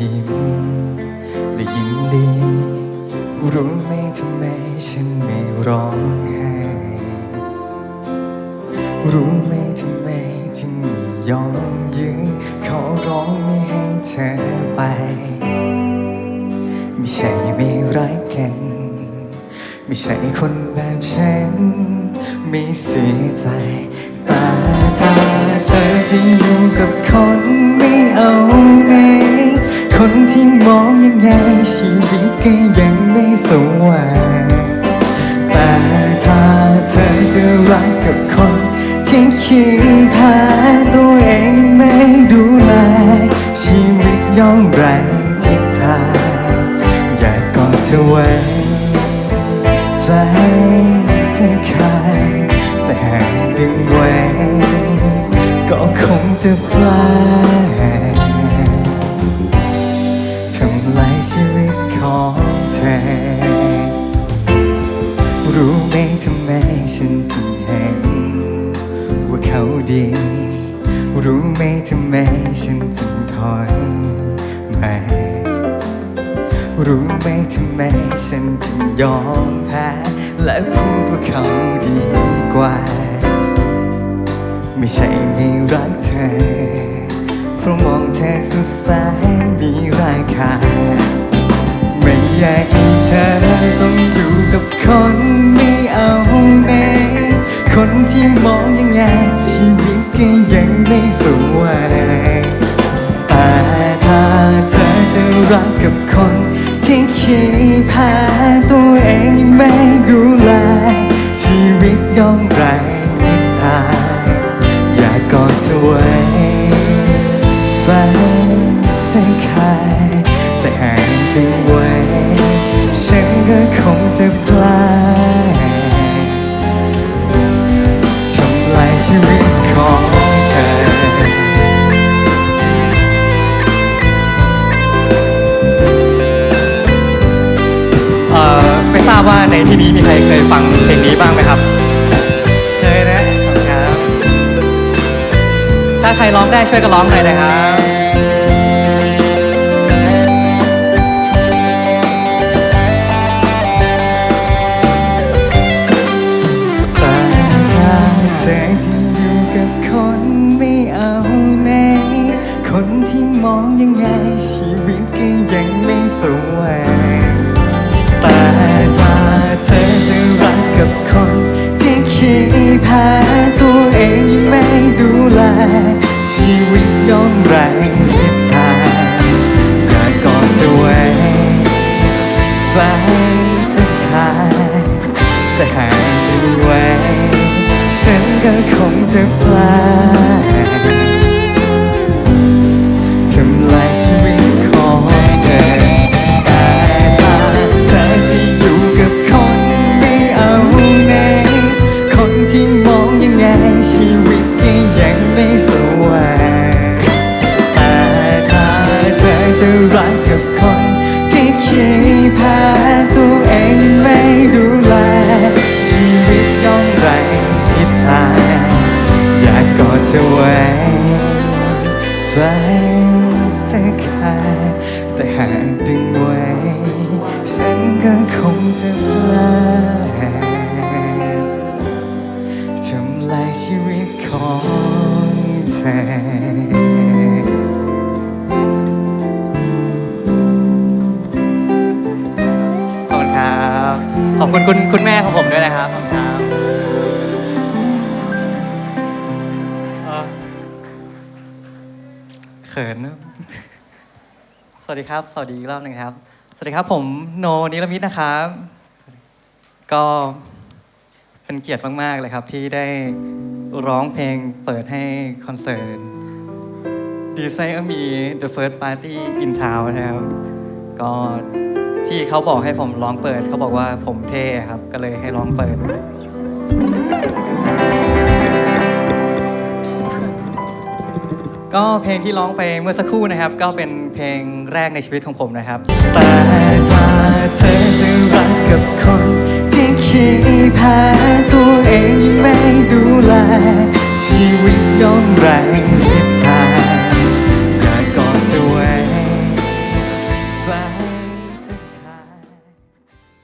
ยิ้มและยินดี รู้ไหมทำไมฉันไม่ร้องไห้ รู้ไหมทำไมจึงยอมยืนขอร้องไม่ให้เธอไป ไม่ใช่ไม่รักกัน ไม่ใช่คนแบบฉัน ไม่เสียใจแต่ถ้าเธอจะอยู่กับคนไม่เอาไหน คนที่มองยังไงชีวิตก็ยังไม่สว่างแต่ถ้าเธอจะรักกับคนที่คิดแพ้ตัวเองยังไม่ดูแลชีวิตย่อมไรทิศทางอยากกอดเธอไว้ ใจจะขาดแต่หากดึงไว้ ก็คงจะแปลกท เธอ รู้ไหมทำไมฉันถึงเห็นว่าเขาดี รู้ไหมทำไมฉันถึงถอยมารู้ไหมทำไมฉันถึงยอมแพ้ และพูดว่าเขาดีกว่า ไม่ใช่ไม่รักเธอ เพราะมองเธอสุดแสนมีราคา อยากให้เธอต้องอยู่กับคนไม่เอาไหนคนที่มองยังไง ชีวิตก็ยังไม่สวยแต่ถ้าเธอจะรักกับคนที่ขี้แพ้ตัวเองไม่ดูแลชีวิตย่อมไรทิ งจะแปลทำลายชีวิตของเธอ เอ่อไม่ทราบว่าในที่นี้มีใครเคยฟังเพลงนี้บ้างไหมครับ เคยนะขอบคุณครับ ถ้าใครร้องได้ช่วยกันร้องหน่อยนะครับ มองยังไง ชีวิตก็ยังไม่สวยแต่ถ้าเธอจะรักกับคนที่ขี้แพ้ตัวเองยังไม่ดูแล ชีวิตย่อมไรงทิศทางอยากกอดเธอไว้ใจจะขาดแต่หากดูไว้ฉันก็คงจะแปลก มองยังไงชีวิตก็ยังไม่สวยแต่ถ้าเธอจะรักกับคน ที่ขี้แพ้ตัวเองไม่ดูแล ชีวิตย่อมไรทิศทางอยากกอดเธอไว้ใจจะขาดแต่หากดึงไว้ ฉันก็คงจะแปลก ลายชีวิตของเธอขอบคุณครับขอบคุณคุณแม่ของผมด้วยนะครับขอบคุณครับเอ่อเขินนะสวัสดีครับ สวัสดีอีกรอบหนึ่งครับ สวัสดีครับผมโนนิรมิตนะครับ ก็ เป็นเกียรติมาก ๆ เลยครับ ที่ได้ร้องเพลงเปิดให้คอนเสิร์ตดีไซน์มี The First Party in Town นะครับ ก็ที่เขาบอกให้ผมร้องเปิด เขาบอกว่าผมเท่ครับ ก็เลยให้ร้องเปิด ก็เพลงที่ร้องไปเมื่อสักครู่นะครับ ก็เป็นเพลงแรกในชีวิตของผมนะครับแต่ถ้าเธอจะรักกับคน ขี้แพ้ตัวเองยังไม่ดูแล ชีวิตย่อมแรง